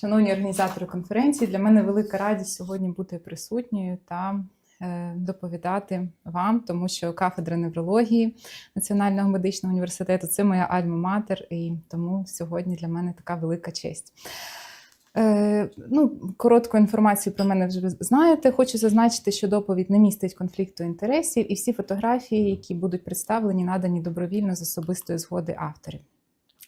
Шановні організатори конференції, для мене велика радість сьогодні бути присутньою та е, доповідати вам, тому що кафедра неврології Національного медичного університету це моя альма-матер, і тому сьогодні для мене така велика честь. Е, ну, коротку інформацію про мене вже знаєте. Хочу зазначити, що доповідь не містить конфлікту інтересів, і всі фотографії, які будуть представлені, надані добровільно з особистої згоди авторів.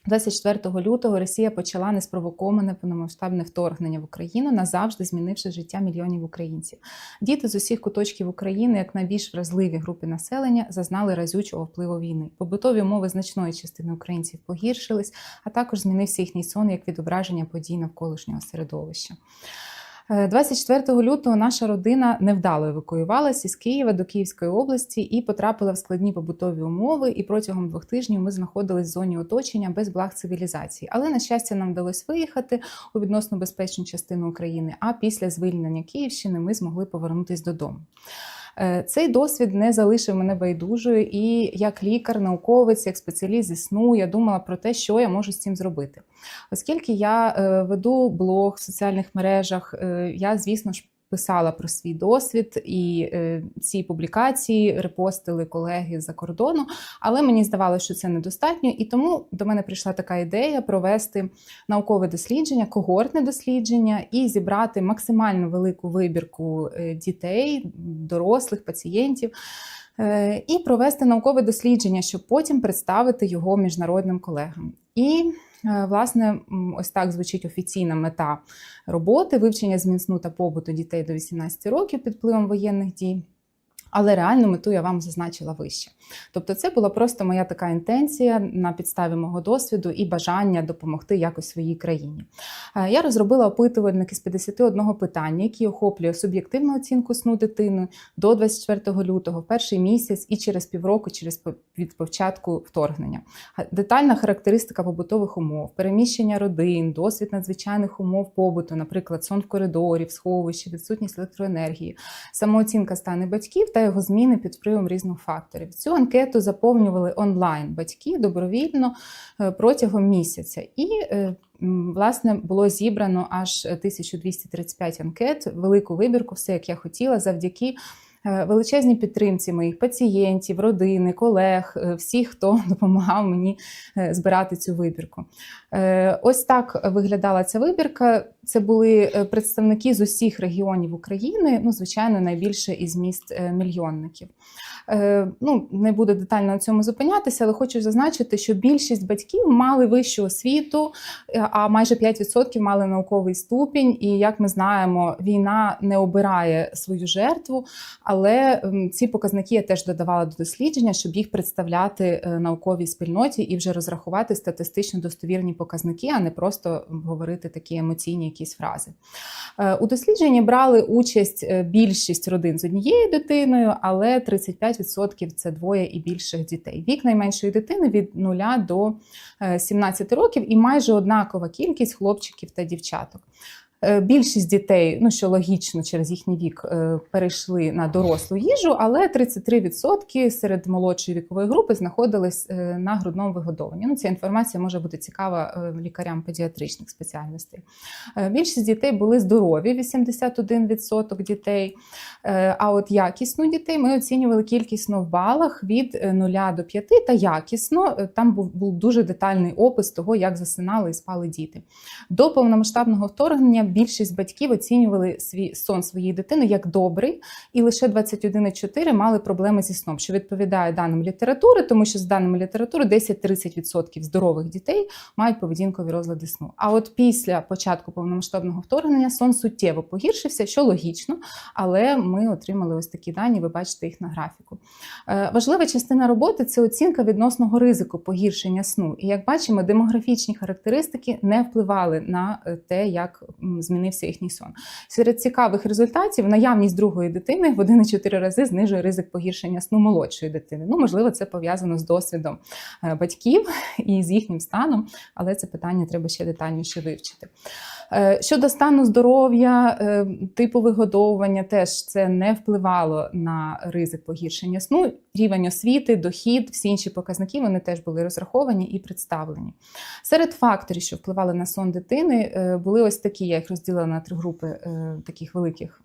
24 лютого Росія почала неспровоковане повномасштабне вторгнення в Україну, назавжди змінивши життя мільйонів українців. Діти з усіх куточків України, як найбільш вразливі групи населення, зазнали разючого впливу війни. Побутові умови значної частини українців погіршились, а також змінився їхній сон як відображення подій навколишнього середовища. Е, 24 лютого наша родина невдало евакуювалася з Києва до Київської області і потрапила в складні побутові умови. І протягом двох тижнів ми знаходились в зоні оточення без благ цивілізації. Але на щастя, нам вдалося виїхати у відносно безпечну частину України. А після звільнення Київщини ми змогли повернутися додому. Е, Цей досвід не залишив мене байдужою, і як лікар, науковець, як спеціаліст зі сну, я думала про те, що я можу з цим зробити. Оскільки я е, веду блог в соціальних мережах, е, я, звісно ж, писала про свій досвід, і е, ці публікації репостили колеги за кордону, але мені здавалося, що це недостатньо, і тому до мене прийшла така ідея провести наукове дослідження, когортне дослідження і зібрати максимально велику вибірку е, дітей, дорослих пацієнтів. е, І провести наукове дослідження, щоб потім представити його міжнародним колегам. І власне ось так звучить офіційна мета роботи вивчення змін сну та побуту дітей до 18 років під впливом воєнних дій. Але реальну мету я вам зазначила вище. Тобто, це була просто моя така інтенція на підставі мого досвіду і бажання допомогти якось своїй країні. Е, Я розробила опитувальник із 51 питання, який охоплює суб'єктивну оцінку сну дитини до 24 лютого, в перший місяць і через півроку, через від початку вторгнення. Детальна характеристика побутових умов, переміщення родин, досвід надзвичайних умов побуту, наприклад, сон в коридорі, в сховищі, відсутність електроенергії, самооцінка стану батьків та його зміни під впливом різних факторів. Цю анкету заповнювали онлайн батьки добровільно е, протягом місяця. І е, власне було зібрано аж 1235 анкет, велику вибірку, все як я хотіла, завдяки. Е, Величезній підтримці моїх пацієнтів, родини, колег, е, всіх, хто допомагав мені е, збирати цю вибірку. Ось так виглядала ця вибірка. Це були представники з усіх регіонів України. Ну, звичайно, найбільше із міст мільйонників. Ну, не буду детально на цьому зупинятися, але хочу зазначити, що більшість батьків мали вищу освіту, а майже 5% мали науковий ступінь. І як ми знаємо, війна не обирає свою жертву, але ем, ці показники я теж додавала до дослідження, щоб їх представляти е, науковій спільноті і вже розрахувати статистично достовірні показники, а не просто говорити такі емоційні якісь фрази. Е, У дослідженні брали участь е, більшість родин з однією дитиною, але 35% це двоє і більших дітей. Вік найменшої дитини від 0 до е, 17 років і майже однакова кількість хлопчиків та дівчаток. Е, Більшість дітей, ну що логічно, через їхній вік е, перейшли на дорослу їжу, але 33% серед молодшої вікової групи знаходились е, на грудному вигодовуванні. Ну, ця інформація може бути цікава лікарям педіатричних спеціальностей. Більшість дітей були здорові, 81% дітей. А от якісно дітей ми оцінювали кількісно в балах від е, 0 до 5 та якісно. Там був, був дуже детальний опис того, як засинали і спали діти. До повномасштабного вторгнення більшість батьків оцінювали свій сон своєї дитини як добрий, і лише 21,4 мали проблеми зі сном, що відповідає даним літератури, тому що з даними літератури 10-30% здорових дітей мають поведінкові розлади сну. А от після початку повномасштабного вторгнення сон суттєво погіршився, що логічно, але ми отримали ось такі дані. Ви бачите їх на графіку. Е, Важлива частина роботи це оцінка відносного ризику погіршення сну. І як бачимо, демографічні характеристики не впливали на е, те, як змінився їхній сон. Серед цікавих результатів наявність другої дитини в 1,4 рази знижує ризик погіршення сну молодшої дитини. Ну, можливо, це пов'язано з досвідом е, батьків і з їхнім станом, але це питання треба ще детальніше вивчити. Е, Щодо стану здоров'я, е, типу вигодовування, теж це не впливало на ризик погіршення сну. Рівень освіти, дохід, всі інші показники вони теж були розраховані і представлені. Серед факторів, що впливали на сон дитини, е, були ось такі. Я їх розділила на три групи таких великих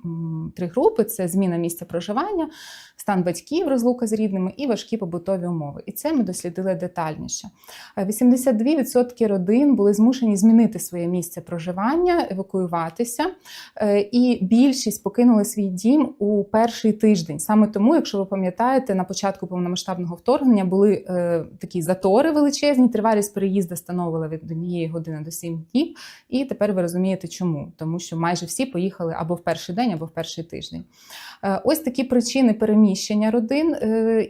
три групи: це зміна місця проживання, стан батьків, розлука з рідними і важкі побутові умови. І це ми дослідили детальніше. Е, 82% родин були змушені змінити своє місце проживання, евакуюватися, Е, і більшість покинули свій дім у перший тиждень. Саме тому, якщо ви пам'ятаєте, на початку повномасштабного вторгнення були е, такі затори величезні. Тривалість переїзду становила від однієї години до сім днів. І тепер ви розумієте, чому, тому що майже всі поїхали або в перший день, або в перший тиждень. Е, Ось такі причини переміщення родин.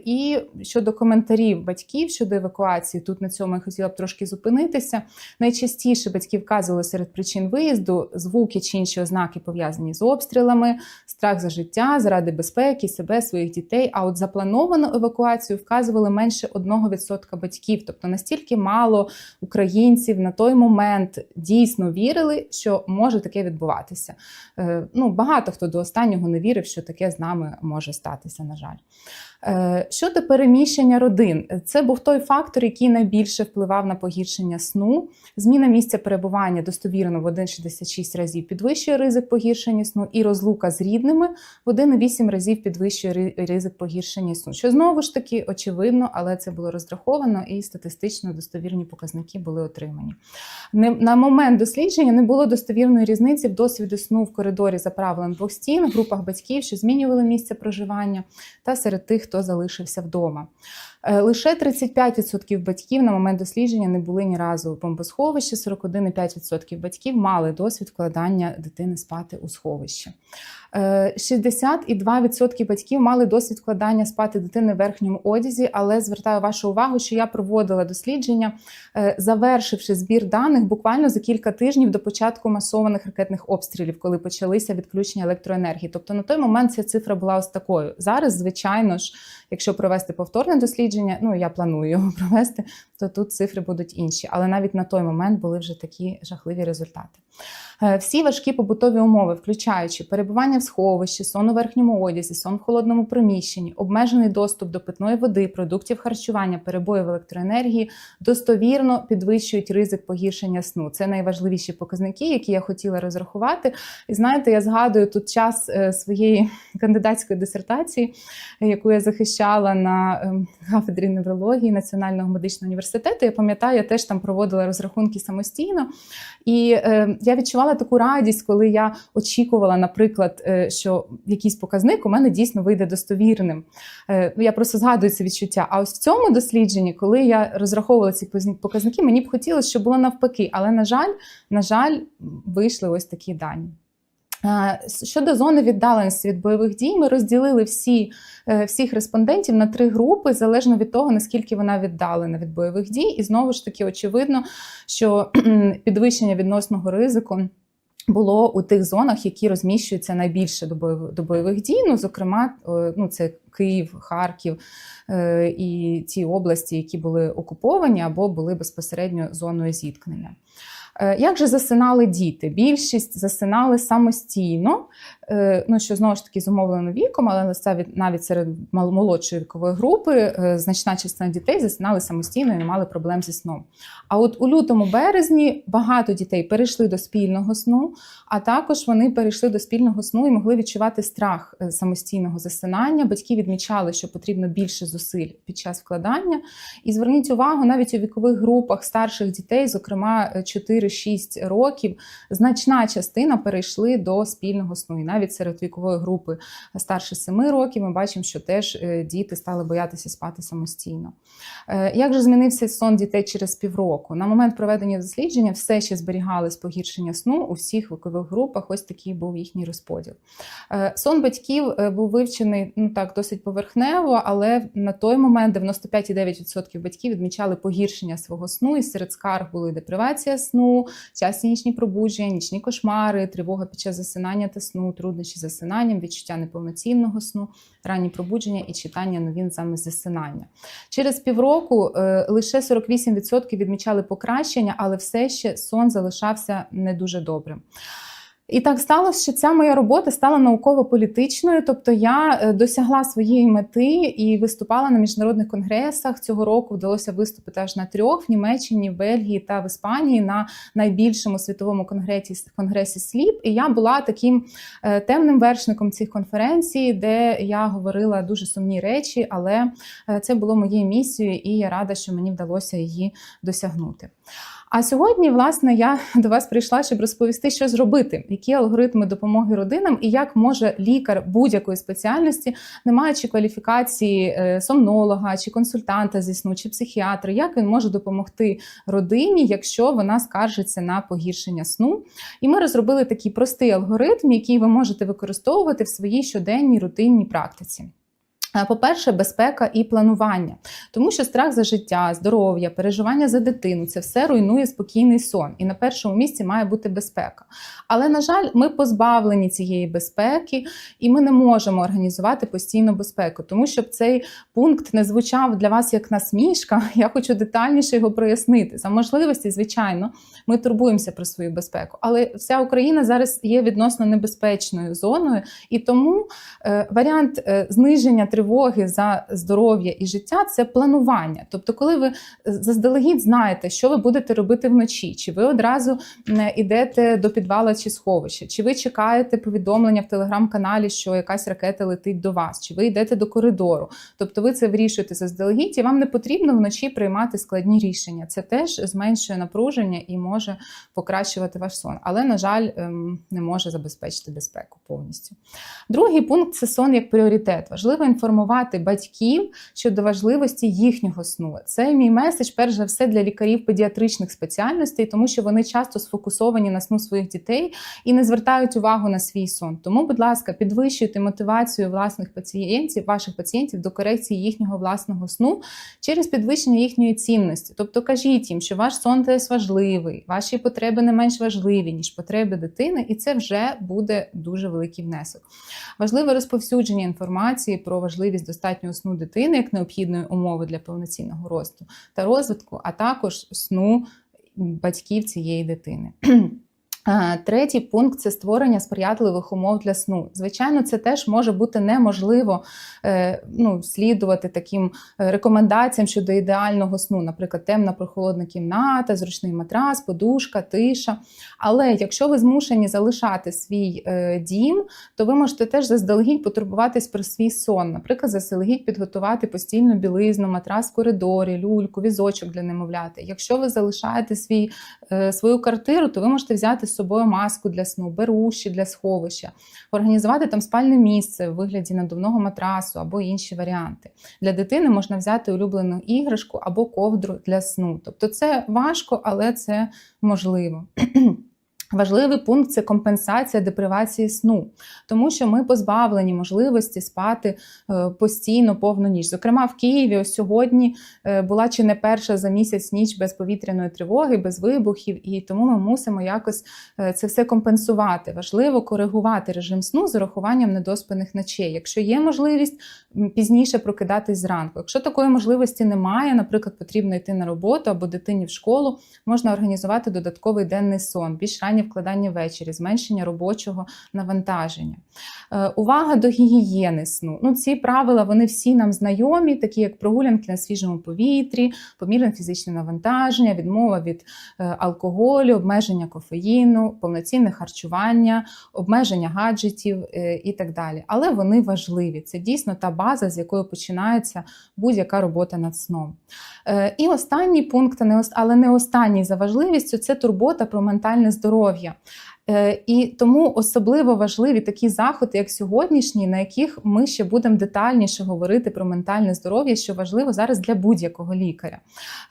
І щодо коментарів батьків щодо евакуації, тут на цьому я хотіла б трошки зупинитися. Найчастіше батьки вказували серед причин виїзду звуки чи інші ознаки пов'язані з обстрілами, страх за життя, заради безпеки, себе, своїх дітей. А от заплановану евакуацію вказували менше 1% батьків, тобто настільки мало українців на той момент дійсно вірили, що може таке відбуватися. Е, Ну, багато хто до останнього не вірив, що таке з нами може статися, на жаль. Е, Щодо переміщення родин, це був той фактор, який найбільше впливав на погіршення сну. Зміна місця перебування достовірно в 1,66 разів підвищує ризик погіршення сну, і розлука з рідними в 1,8 разів підвищує ризик погіршення сну. Що знову ж таки очевидно, але це було розраховано і статистично достовірні показники були отримані. На момент дослідження не було достовірної різниці в досвіду сну в коридорі за правилом двох стін, в групах батьків, що змінювали місце проживання, та серед тих, хто залишився вдома. Е, Лише 35% батьків на момент дослідження не були ні разу у бомбосховищі, 41,5% батьків мали досвід вкладання дитини спати у сховище. Е, 62% батьків мали досвід вкладання спати дитини в верхньому одязі, але звертаю вашу увагу, що я проводила дослідження, е, завершивши збір даних буквально за кілька тижнів до початку масованих ракетних обстрілів, коли почалися відключення електроенергії. Тобто на той момент ця цифра була ось такою. Зараз, звичайно ж, якщо провести повторне дослідження, ну я планую його провести, то тут цифри будуть інші. Але навіть на той момент були вже такі жахливі результати. Е, Всі важкі побутові умови, включаючи перебування в сховищі, сон у верхньому одязі, сон в холодному приміщенні, обмежений доступ до питної води, продуктів харчування, перебої в електроенергії, достовірно підвищують ризик погіршення сну. Це найважливіші показники, які я хотіла розрахувати. І знаєте, я згадую тут час е, своєї кандидатської дисертації, яку я захищала на ем, кафедрі неврології Національного медичного університету. Я пам'ятаю, я теж там проводила розрахунки самостійно. І е, я відчувала таку радість, коли я очікувала, наприклад, е, що якийсь показник у мене дійсно вийде достовірним. Е, ну, я просто згадую це відчуття. А ось в цьому дослідженні, коли я розраховувала ці показники, мені б хотілося, щоб було навпаки. Але на жаль, на жаль, вийшли ось такі дані. Е, Щодо зони віддаленості від бойових дій, ми розділили всі, е, всіх респондентів на три групи, залежно від того, наскільки вона віддалена від бойових дій. І знову ж таки, очевидно, що підвищення відносного ризику. Було у тих зонах, які розміщуються найбільше до бойових, дій. Ну, зокрема, е, ну це Київ, Харків і ті області, які були окуповані або були безпосередньо зоною зіткнення. Е, Як же засинали діти? Більшість засинали самостійно, ну що знову ж таки зумовлено віком, але це навіть серед молодшої вікової групи е, значна частина дітей засинали самостійно і не мали проблем зі сном. А от у лютому березні багато дітей перейшли до спільного сну, а також вони перейшли до спільного сну і могли відчувати страх е, самостійного засинання. Батьки відмічали, що потрібно більше зусиль під час вкладання. І зверніть увагу, навіть у вікових групах старших дітей, зокрема е, 4-6 років, значна частина перейшли до спільного сну. Навіть серед вікової групи старше 7 років ми бачимо, що теж е, діти стали боятися спати самостійно. Е, Як же змінився сон дітей через півроку? На момент проведення дослідження все ще зберігалось погіршення сну у всіх вікових групах. Ось такий був їхній розподіл. Е, Сон батьків був вивчений ну так досить поверхнево, але на той момент 95,9% батьків відмічали погіршення свого сну, і серед скарг були депривація сну, часті нічні пробудження, нічні кошмари, тривога під час засинання та сну, труднощі з засинанням, відчуття неповноцінного сну, ранні пробудження і читання новин замість засинання. Через півроку е, лише 48% відмічали покращення, але все ще сон залишався не дуже добрим. І так сталося, що ця моя робота стала науково-політичною, тобто я е, досягла своєї мети і виступала на міжнародних конгресах. Цього року вдалося виступити аж на трьох в Німеччині, Бельгії та в Іспанії на найбільшому світовому конгресі конгресі СЛІП. І я була таким е, темним вершником цих конференцій, де я говорила дуже сумні речі, але е, це було моєю місією, і я рада, що мені вдалося її досягнути. А сьогодні, власне, я до вас прийшла, щоб розповісти, що зробити, які алгоритми допомоги родинам і як може лікар будь-якої спеціальності, не маючи кваліфікації е, сомнолога чи консультанта зі сну, чи психіатра, як він може допомогти родині, якщо вона скаржиться на погіршення сну. І ми розробили такий простий алгоритм, який ви можете використовувати в своїй щоденній рутинній практиці. Е, По-перше, безпека і планування, тому що страх за життя, здоров'я, переживання за дитину це все руйнує спокійний сон. І на першому місці має бути безпека. Але, на жаль, ми позбавлені цієї безпеки, і ми не можемо організувати постійну безпеку. Тому щоб цей пункт не звучав для вас як насмішка, я хочу детальніше його прояснити. За можливості, звичайно, ми турбуємося про свою безпеку. Але вся Україна зараз є відносно небезпечною зоною, і тому е, варіант е, зниження тривоги за здоров'я і життя це планування. Тобто, коли ви заздалегідь знаєте, що ви будете робити вночі, чи ви одразу йдете до підвала чи сховища, чи ви чекаєте повідомлення в телеграм-каналі, що якась ракета летить до вас, чи ви йдете до коридору. Тобто ви це вирішуєте заздалегідь, і вам не потрібно вночі приймати складні рішення. Це теж зменшує напруження і може покращувати ваш сон, але, на жаль, ем, не може забезпечити безпеку повністю. Другий пункт це сон як пріоритет. Важливо інформувати батьків щодо важливості їхнього сну. Це мій меседж, перш за все, для лікарів педіатричних спеціальностей, тому що вони часто сфокусовані на сну своїх дітей і не звертають увагу на свій сон. Тому, будь ласка, підвищуйте мотивацію власних пацієнтів, ваших пацієнтів до корекції їхнього власного сну через підвищення їхньої цінності. Тобто кажіть їм, що ваш сон теж важливий, ваші потреби не менш важливі, ніж потреби дитини, і це вже буде дуже великий внесок. Важливе розповсюдження інформації про важливість достатнього сну дитини як необхідної умови для повноцінного росту та розвитку, а також сну батьків цієї дитини. Третій пункт це створення сприятливих умов для сну. Звичайно, це теж може бути неможливо е, ну, слідувати таким е, рекомендаціям щодо ідеального сну, наприклад, темна прохолодна кімната, зручний матрас, подушка, тиша. Але якщо ви змушені залишати свій е, дім, то ви можете теж заздалегідь потурбуватись про свій сон. Наприклад, заздалегідь підготувати постільну білизну, матрас в коридорі, люльку, візочок для немовляти. Якщо ви залишаєте свій, свою квартиру, то ви можете взяти собою маску для сну, беруші для сховища, організувати там спальне місце в вигляді надувного матрасу або інші варіанти. Для дитини можна взяти улюблену іграшку або ковдру для сну. Тобто це важко, але це можливо. Важливий пункт це компенсація депривації сну, тому що ми позбавлені можливості спати е, постійно повну ніч. Зокрема, в Києві ось сьогодні е, була чи не перша за місяць ніч без повітряної тривоги, без вибухів, і тому ми мусимо якось е, це все компенсувати. Важливо коригувати режим сну з урахуванням недоспаних ночей. Якщо є можливість пізніше прокидатись зранку. Якщо такої можливості немає, наприклад, потрібно йти на роботу або дитині в школу, можна організувати додатковий денний сон, більш раннє вкладання ввечері, зменшення робочого навантаження. Е, увага до гігієни сну. Ну, ці правила вони всі нам знайомі, такі як прогулянки на свіжому повітрі, помірне фізичне навантаження, відмова від е, алкоголю, обмеження кофеїну, повноцінне харчування, обмеження гаджетів е, і так далі. Але вони важливі. Це дійсно та база, з якої починається будь-яка робота над сном. І останній пункт, але не останній за важливістю, це турбота про ментальне здоров'я. Е, І тому особливо важливі такі заходи, як сьогоднішні, на яких ми ще будемо детальніше говорити про ментальне здоров'я, що важливо зараз для будь-якого лікаря.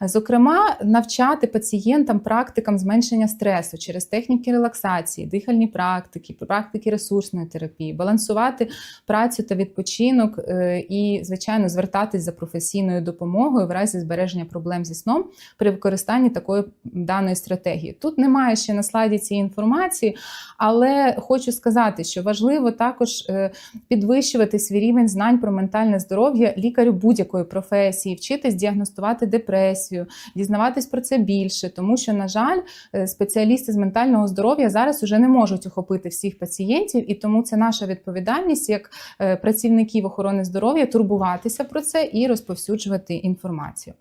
Зокрема, навчати пацієнтам практикам зменшення стресу через техніки релаксації, дихальні практики, практики ресурсної терапії, балансувати працю та відпочинок е, і, звичайно, звертатись за професійною допомогою в разі збереження проблем зі сном при використанні такої даної стратегії. Тут немає ще на слайді цієї інформації, інструкції. Але хочу сказати, що важливо також е, підвищувати свій рівень знань про ментальне здоров'я лікарю будь-якої професії, вчитись діагностувати депресію, дізнаватись про це більше, тому що, на жаль, е, спеціалісти з ментального здоров'я зараз уже не можуть охопити всіх пацієнтів, і тому це наша відповідальність як е, працівників охорони здоров'я турбуватися про це і розповсюджувати інформацію.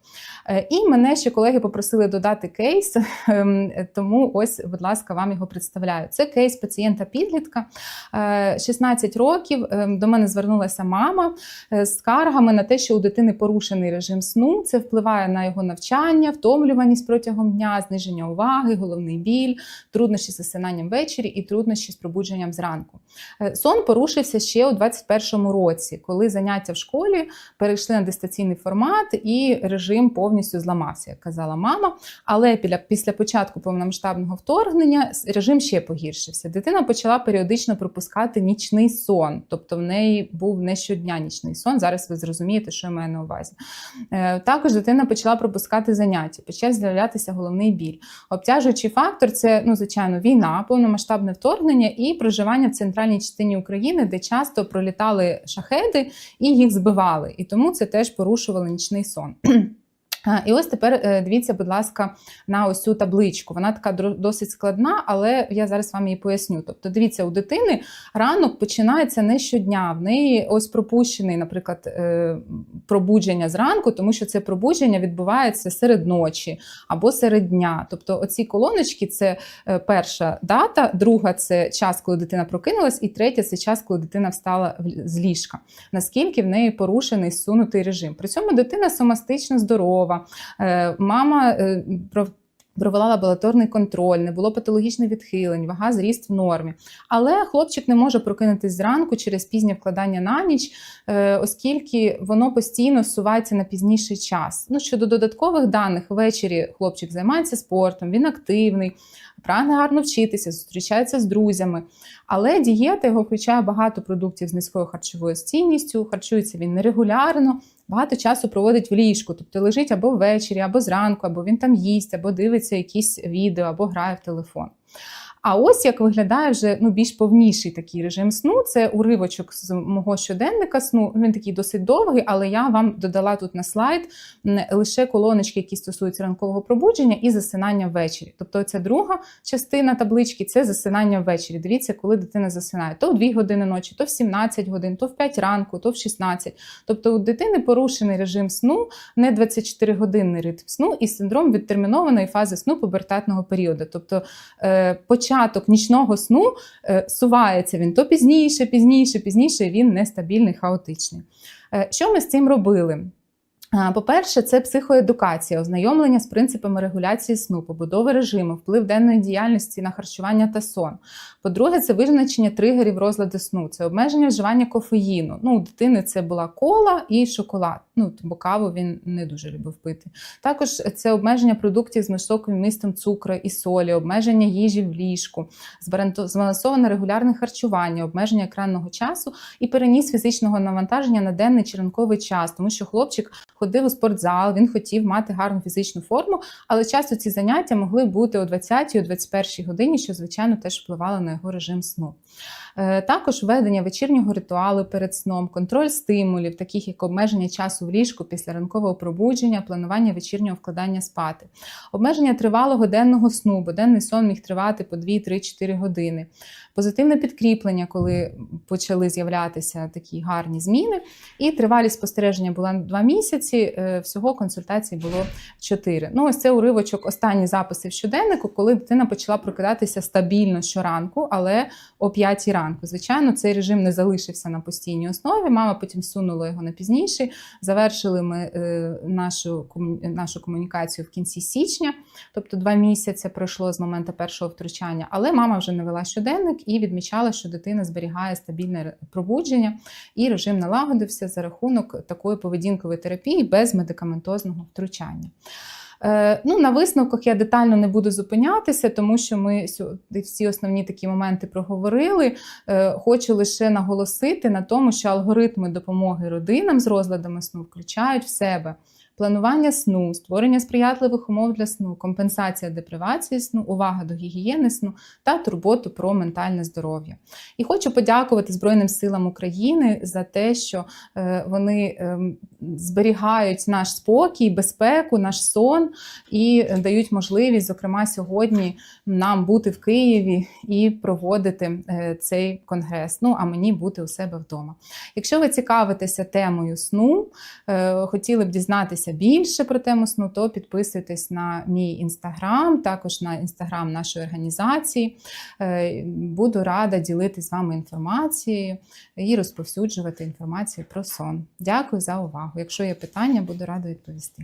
І мене ще колеги попросили додати кейс, ем, тому ось, будь ласка, вам його представляю. Це кейс пацієнта підлітка е, 16 років. ем, До мене звернулася мама е, з скаргами на те, що у дитини порушений режим сну. Це впливає на його навчання, втомлюваність протягом дня, зниження уваги, головний біль, труднощі з засинанням ввечері і труднощі з пробудженням зранку. Е, Сон порушився ще у 21-му році, коли заняття в школі перейшли на дистанційний формат, і режим повністю зламався, як казала мама. Але після початку повномасштабного вторгнення режим ще погіршився. Дитина почала періодично пропускати нічний сон, тобто в неї був не щодня нічний сон. Зараз ви зрозумієте, що я маю на увазі. Е, Також дитина почала пропускати заняття, почав з'являтися головний біль. Обтяжуючий фактор це, ну, звичайно, війна, повномасштабне вторгнення і проживання в центральній частині України, де часто пролітали шахеди і їх збивали. І тому це теж порушувало нічний сон. І ось тепер е, дивіться, будь ласка, на ось цю табличку. Вона така досить складна, але я зараз вам її поясню. Тобто, дивіться, у дитини ранок починається не щодня. В неї ось пропущений, наприклад, е, пробудження зранку, тому що це пробудження відбувається серед ночі або серед дня. Тобто, оці колоночки це е, перша дата, друга це час, коли дитина прокинулась, і третя це час, коли дитина встала з ліжка. Наскільки в неї порушений сунутий режим. При цьому дитина сомастично здорова. Е, Мама е, провела лабораторний контроль, не було патологічних відхилень, вага зріст в нормі. Але хлопчик не може прокинутись зранку через пізнє вкладання на ніч, е, оскільки воно постійно сувається на пізніший час. Ну, щодо додаткових даних, ввечері хлопчик займається спортом, він активний, прагне гарно вчитися, зустрічається з друзями. Але дієта його включає багато продуктів з низькою харчовою цінністю, харчується він нерегулярно, багато часу проводить в ліжку, тобто лежить або ввечері, або зранку, або він там їсть, або дивиться якісь відео, або грає в телефон. А ось як виглядає вже ну, більш повніший такий режим сну. Це уривочок з мого щоденника сну. Він такий досить довгий, але я вам додала тут на слайд лише колоночки, які стосуються ранкового пробудження і засинання ввечері. Тобто, ця друга частина таблички це засинання ввечері. Дивіться, коли дитина засинає то в 2 години ночі, то в 17 годин, то в 5 ранку, то в 16. Тобто у дитини порушений режим сну, не 24-годинний ритм сну і синдром відтермінованої фази сну пубертатного періоду. Тобто е, початок нічного сну е, сувається він то пізніше, пізніше, пізніше, він нестабільний, хаотичний. Е, що ми з цим робили? По-перше, це психоедукація, ознайомлення з принципами регуляції сну, побудови режиму, вплив денної діяльності на харчування та сон. По-друге, це визначення тригерів розладу сну, це обмеження вживання кофеїну. Ну, у дитини це була кола і шоколад. Ну, бо каву він не дуже любив пити. Також це обмеження продуктів з високим вмістом цукру і солі, обмеження їжі в ліжку, збалансоване регулярне харчування, обмеження екранного часу і переніс фізичного навантаження на денний чи ранковий час, тому що хлопчик ходив у спортзал, він хотів мати гарну фізичну форму, але часто ці заняття могли бути о 20 о 21 годині, що звичайно теж впливало на його режим сну. Е, Також введення вечірнього ритуалу перед сном, контроль стимулів, таких як обмеження часу в ліжку після ранкового пробудження, планування вечірнього вкладання спати, обмеження тривалого денного сну, бо денний сон міг тривати по 2, 3, 4 години. Позитивне підкріплення, коли почали з'являтися такі гарні зміни, і тривалість спостереження була 2 місяці. е, Всього консультацій було 4. Ну, ось це уривочок, останні записи в щоденнику, коли дитина почала прокидатися стабільно щоранку, але о 5 ранку. Звичайно, цей режим не залишився на постійній основі. Мама потім сунула його на пізніший. Завершили ми е, нашу, нашу комунікацію в кінці січня, тобто два місяці пройшло з моменту першого втручання. Але мама вже не вела щоденник і відмічала, що дитина зберігає стабільне пробудження, і режим налагодився за рахунок такої поведінкової терапії без медикаментозного втручання. Е, Ну, на висновках я детально не буду зупинятися, тому що ми всі основні такі моменти проговорили. Е, Хочу лише наголосити на тому, що алгоритми допомоги родинам з розладами сну включають в себе планування сну, створення сприятливих умов для сну, компенсація депривації сну, увага до гігієни сну та турботу про ментальне здоров'я. І хочу подякувати Збройним силам України за те, що е, вони ем, зберігають наш спокій, безпеку, наш сон і дають можливість, зокрема, сьогодні нам бути в Києві і проводити е, цей конгрес. Ну а мені бути у себе вдома. Якщо ви цікавитеся темою сну, е, хотіли б дізнатися більше про тему сну, то підписуйтесь на мій інстаграм, також на інстаграм нашої організації. Е, Буду рада ділитися з вами інформацією і розповсюджувати інформацію про сон. Дякую за увагу. Якщо є питання, буду рада відповісти.